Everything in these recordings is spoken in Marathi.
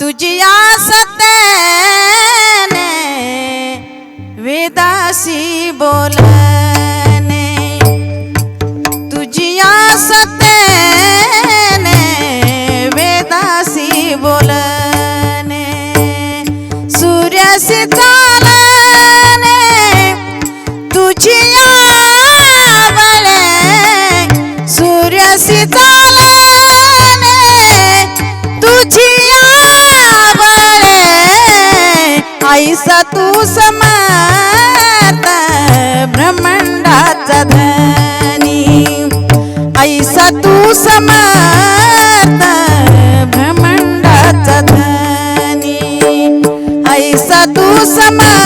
तुझी आसतेने वेदासी बोला तू समाता ब्रह्मांडाचा धनी. ऐसा तू समाता ब्रह्मांडाचा धनी. ऐसा तू समा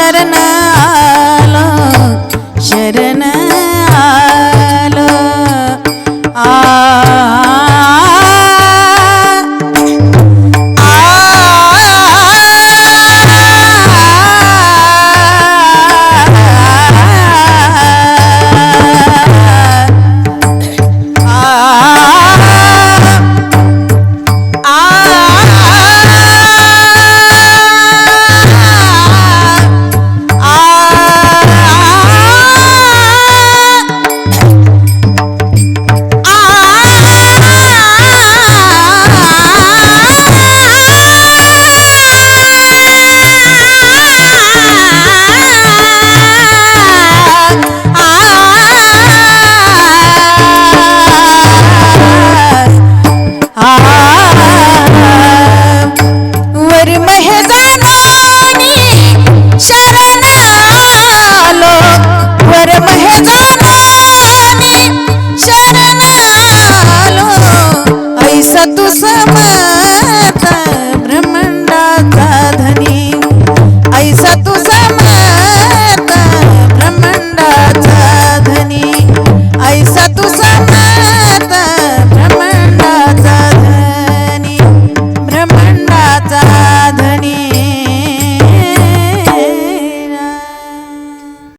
ಶರಣ